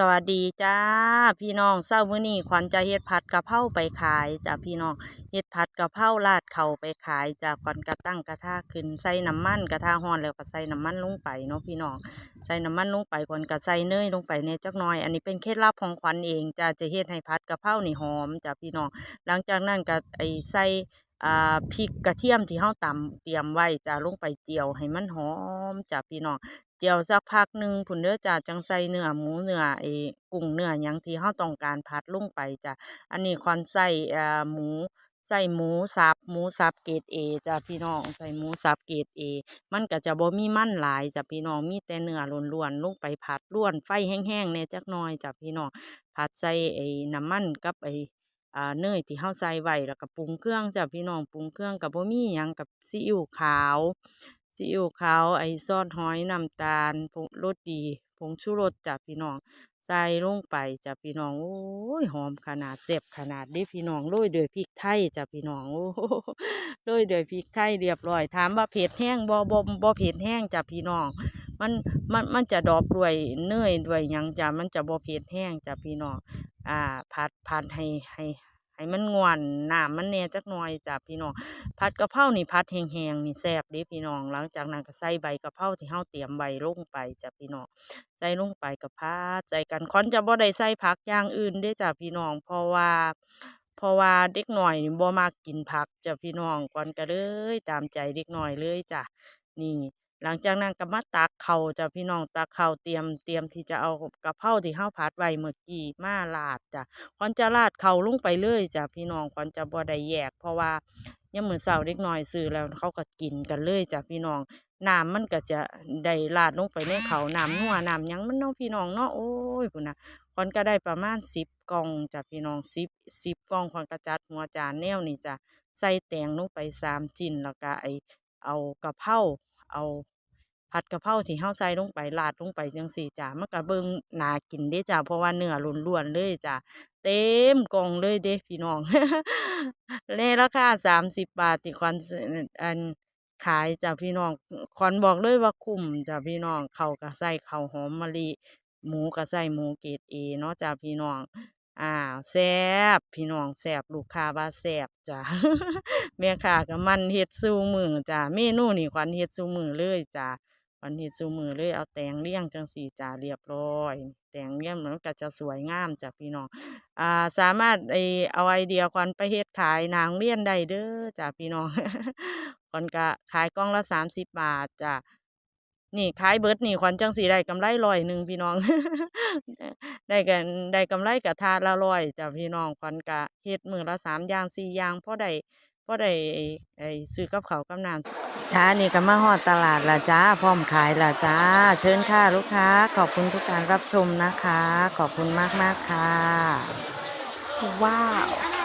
สวัสดีจ้าพี่น้องเช้ามื้อนี้ขวัญจะเฮ็ดผัดกะเพราไปขายจ้าพี่น้องเฮ็ดผัดกะเพราราดเข้าไปขายจ้าขวัญก็ตั้งกระทะขึ้นใส่น้ำมันกระทะร้อนแล้วก็ใส่น้ำมันลงไปเนาะพี่น้องใส่น้ำมันลงไปขวัญก็ใส่เนยลงไปในจักหน่อย อันนี้เป็นเคล็ดลับของขวัญเองจ้าจะเฮ็ดให้ผัดกะเพรานี่หอมจ้าพี่น้องหลังจากนั้นก็ไอใส่ อ่าพริกกระเทียมที่เฮาตำเตรียมไว้จ้าลงไปเจียวให้มันหอมจ้าพี่น้องเจียวสักพักหนึ่งพุ่นเด้อจ้าจังใส่เนื้อหมูเนื้อไอ้กุ้งเนื้อหยังที่เฮาต้องการผัดลงไปจ้ะอันนี้ควรใส่อ่าหมูใส่หมูสับหมูสับเกรดเอจ้ะพี่น้องใส่หมูสับเกรดเอมันก็จะบ่มีมันหลายจ้ะพี่น้องมีแต่เนื้อล้วนๆลงไปผัดล้วนไฟแห้งๆแหน่จักหน่อยจ้ะพี่น้องผัดใส่ไอ้น้ำมันกับไอ้ อ่าเนยที่เฮาใส่ไว้แล้วก็ปรุงเครื่องจ้ะพี่น้องปรุงเครื่องก็บ่มีหยังกับซีอิ๊วขาวซีอิ๊วขาวไอ้ซอสหอยน้ำตาลผงรสดีผงชูรสจ้ะพี่น้องใส่ลงไปจ้ะพี่น้องโอ้ยหอมขนาดแซ่บขนาดเด้พี่น้องโรยด้วยพริกไทยจ้ะพี่น้องโอ้โหโรยด้วยพริกไทยเรียบร้อยถามว่าเผ็ดแห้งบ่บ่บ่เผ็ดแห้งจ้ะพี่น้อง มันมันมันจะดอกด้วยเนยด้วยยังจ้ะมันจะบ่เผ็ดแห้งจ้ะพี่น้อง อ่าผัดผัดให้ให้ให้มันงวนน้ำมันแน่จักหน่อยจ้ะพี่น้องผัดกะเพรานี่ผัดแห้งๆนี่แซ่บเด้พี่น้องหลังจากนั้นก็ใส่ใบกะเพราที่เฮาเตรียมไว้ลงไปจ้ะพี่น้องใส่ลงไปกับผัดใส่กันคอนจะบ่ได้ใส่ผักอย่างอื่นเด้จ้ะพี่น้องเพราะว่าเพราะว่าเด็กหน้อยบ่มักกินผักจ้ะพี่น้องก่อนก็เลยตามใจเด็กหน้อยเลยจ้ะนี่ หลังจากนั้นก็มาตักเข้าจ้ะพี่น้องตักเข้าเตรียมเตรียมที่จะเอากะเพราที่เฮาผัดไว้เมื่อกี้มาราดจ้ะขวัญจะราดเข่าลงไปเลยจ้ะพี่น้องขวัญจะบ่ได้แยก เพราะว่ายังมื้อเช้าเด็กน้อยซื้อแล้วเขาก็กินกันเลยจ้ะพี่น้องน้ำมันก็จะได้ราดลงไปในเขาน้ำนัวน้ำยังมันเนาะพี่น้องเนาะโอ้ยพุ่นะขวัญก็ได้ประมาณสิบกล่องจ้ะพี่น้องสิบสิบกล่องขวัญก็จัดหัวจานแนวนี่จ้ะใส่แตงลงไปสามจิ้นแล้วก็ไอเอากะเพรา เอาผัดกะเพราที่เฮาใส่ลงไปราดลงไปจังซี่จ้ะมันก็เบิ่งน่ากินเด้จ้ะเพราะว่าเนื้อล้วนๆเลยจ้ะเต็มกองเลยเด้พี่น้องในราคาสามสิบบาทที่ขวัญซื้ออันขายจ้ะพี่น้องขวัญบอกเลยว่าคุ้มจ้ะพี่น้องเขาก็ใส่ข้าวหอมมะลิหมูก็ใส่หมูเกรดเอเนาะจ้ะพี่น้อง อ้าวแซบพี่น้องแซบลูกค้าว่าแซบจ้ะแม่ค้าก็มันเฮ็ดซุมื้อจ้ะเมนูนี่ขวัญเฮ็ดซุมื้อเลยจ้ะวันนี้ซูมือเลยเอาแตงเลี้ยงจังสีจ้าเรียบร้อย แตงเลี้ยงมันก็จะสวยงามจ้ะพี่น้องอ่าสามารถไอเอาไอเดียควันไปเฮ็ดขายนางเลี้ยนได้เด้อจ้ะพี่น้องควันก็ขายกล่องละสามสิบบาทจ้ะ นี่ขายเบิร์ดนี่ควันจังสีได้กำไรร้อยหนึ่งพี่น้อง ได้กันได้กำไรกับทาละร้อยจ้ะพี่น้องควันก็เฮ็ดมือละสามอย่างสี่อย่างพ่อได้พ่อได้ไอ้ซื้อกับเขากับน้ำจ้านี่ก็มาฮอดตลาดละจ้าพร้อมขายละจ้า เชิญค่ะลูกค้า ขอบคุณทุกการรับชมนะคะ ขอบคุณมากมากๆค่ะ ว้าว